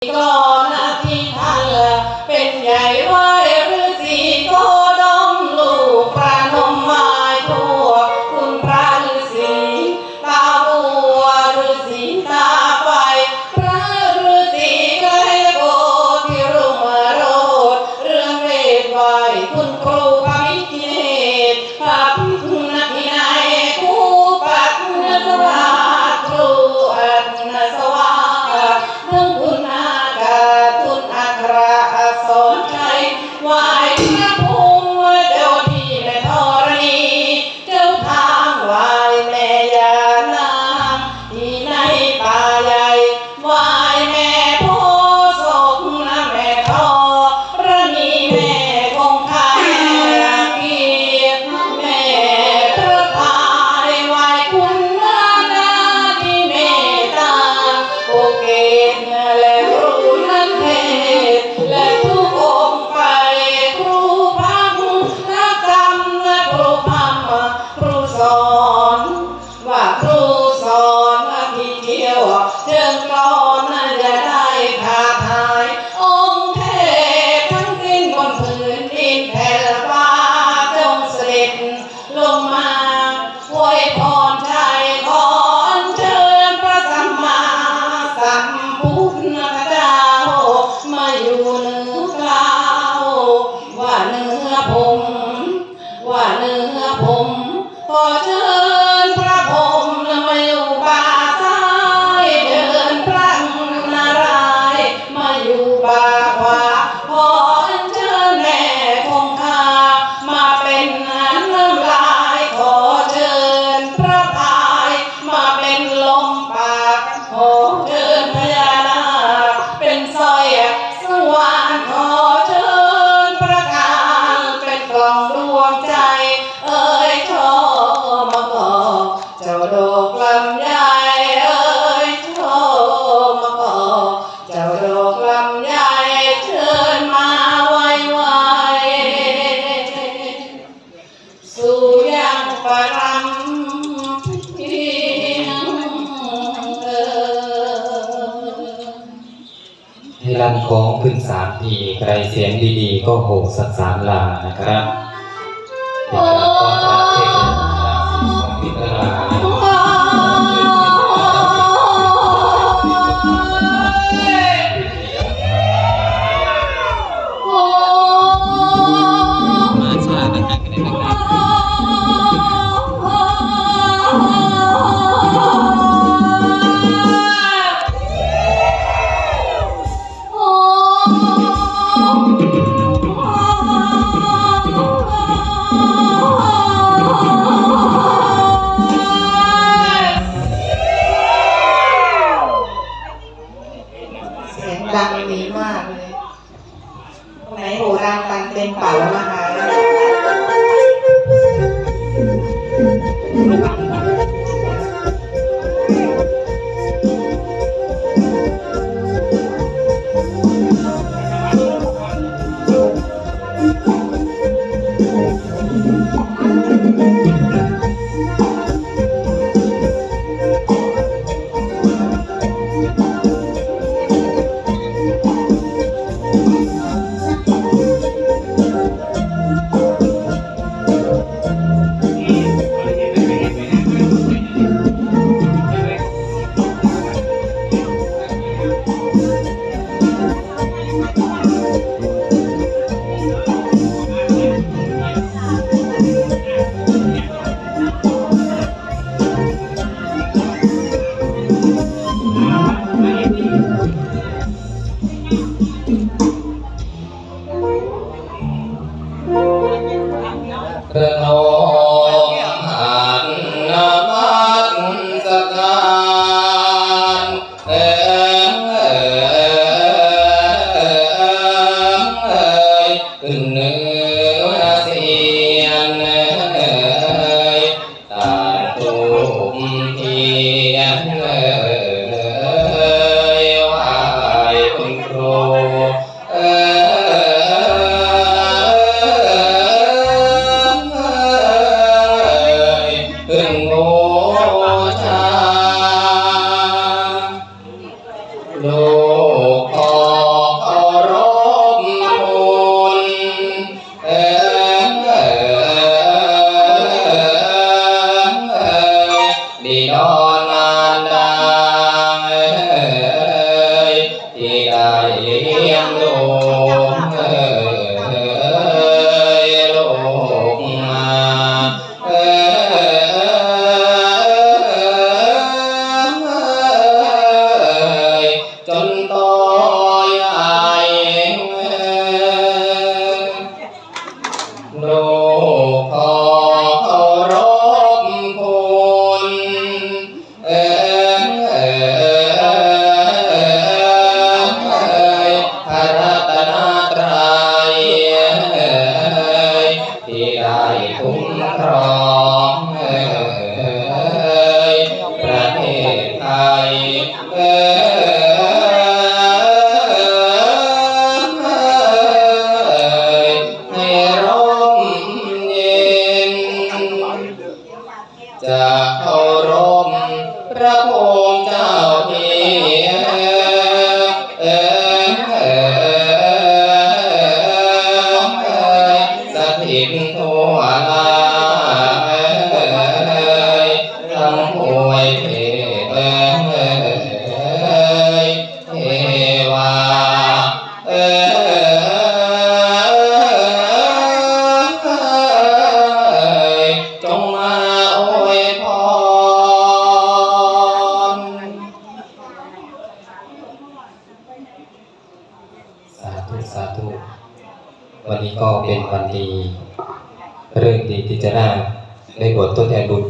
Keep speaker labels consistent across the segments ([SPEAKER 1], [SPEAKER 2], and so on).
[SPEAKER 1] 一个 ลงมา ใครเสียงดีๆ ก็โหกสักสา
[SPEAKER 2] มลานะครับ ดัง
[SPEAKER 1] ดีมากเลย ไหนโห
[SPEAKER 2] ราการเต็มเป่ามา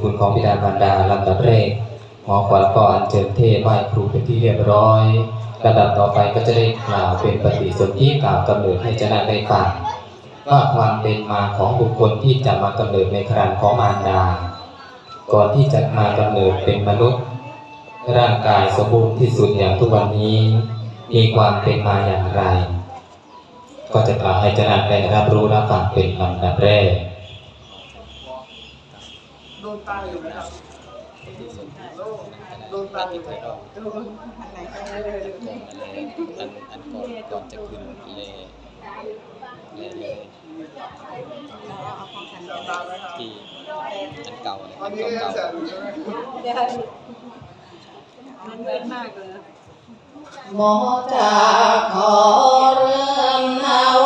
[SPEAKER 2] คุณของบิดามารดาลำดับแรกหมอขวัญก็อัญเชิญเทศไหว้ครูเป็นที่เรียบร้อยลำดับต่อไปก็จะได้กล่าวเป็นปฏิสนธิกล่าวกำเนิดให้เจนะได้ฟังว่าความเป็นมาของบุคคลที่จะมากำเนิดในครรภ์ของมารดา ก่อนที่จะมากำเนิดเป็นมนุษย์ ร่างกายสมบูรณ์ที่สุดอย่างทุกวันนี้ มีความเป็นมาอย่างไร ก็จะกล่าวให้เจนะได้รับรู้รับฟังเป็นลำดับแรก
[SPEAKER 3] นตายอยู่นะครับ
[SPEAKER 4] ที่สุด
[SPEAKER 3] โดนตายอยู่
[SPEAKER 4] ที่เคยออก
[SPEAKER 3] โดนอันไหนก็ได้เลย
[SPEAKER 4] ก่อนอะไรอันอันก่อนก่อนจะขึ้นเลเลเลย
[SPEAKER 3] จำได้ไหมครับ
[SPEAKER 4] ที่อันเก่าเลย
[SPEAKER 3] ตอ
[SPEAKER 4] อั
[SPEAKER 3] น
[SPEAKER 4] น
[SPEAKER 3] นี้ก็ยัง
[SPEAKER 4] เก่า
[SPEAKER 3] แสบอยู่ใช่ไหม
[SPEAKER 5] มันเงินมากเลย
[SPEAKER 1] หมอจะขอเริ่มนาว่า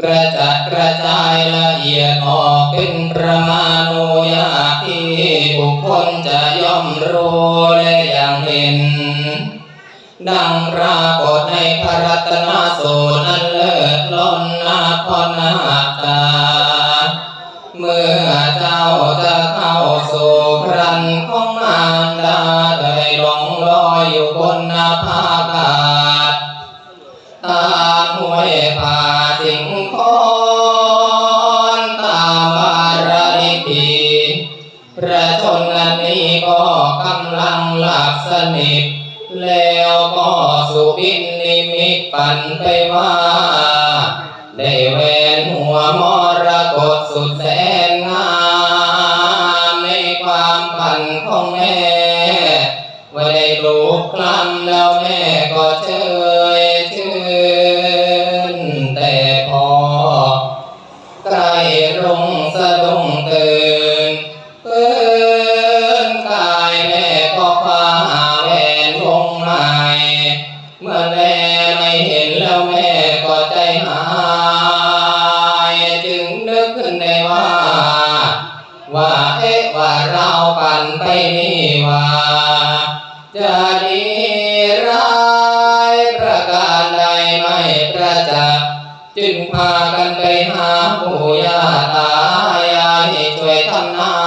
[SPEAKER 1] กระจัดกระจายละเอี
[SPEAKER 2] ยดออกเป็นประมาณุยาที่บุคคลจะย่อมรู้และอย่างเห็น ดังปรากฏในพระรัตนสูตรนั้นเลิศล้นนาพนาตา เมื่อเจ้าจะเข้าสู่ครันของมารดาได้หลงลอยอยู่บนนาภากาตาห้วยผา สนิท แล้วก็สุบินนิมิตปันไปว่า ได้แหวนหัวมรกตสุดแสนงามในความฝันของแม่ว่าได้ลูกคลำแล้วแม่ก็เชย จะดีร้ายประการใดไม่ประจักษ์จึงพากันไปหาปู่ย่าตายายให้ช่วยทำนา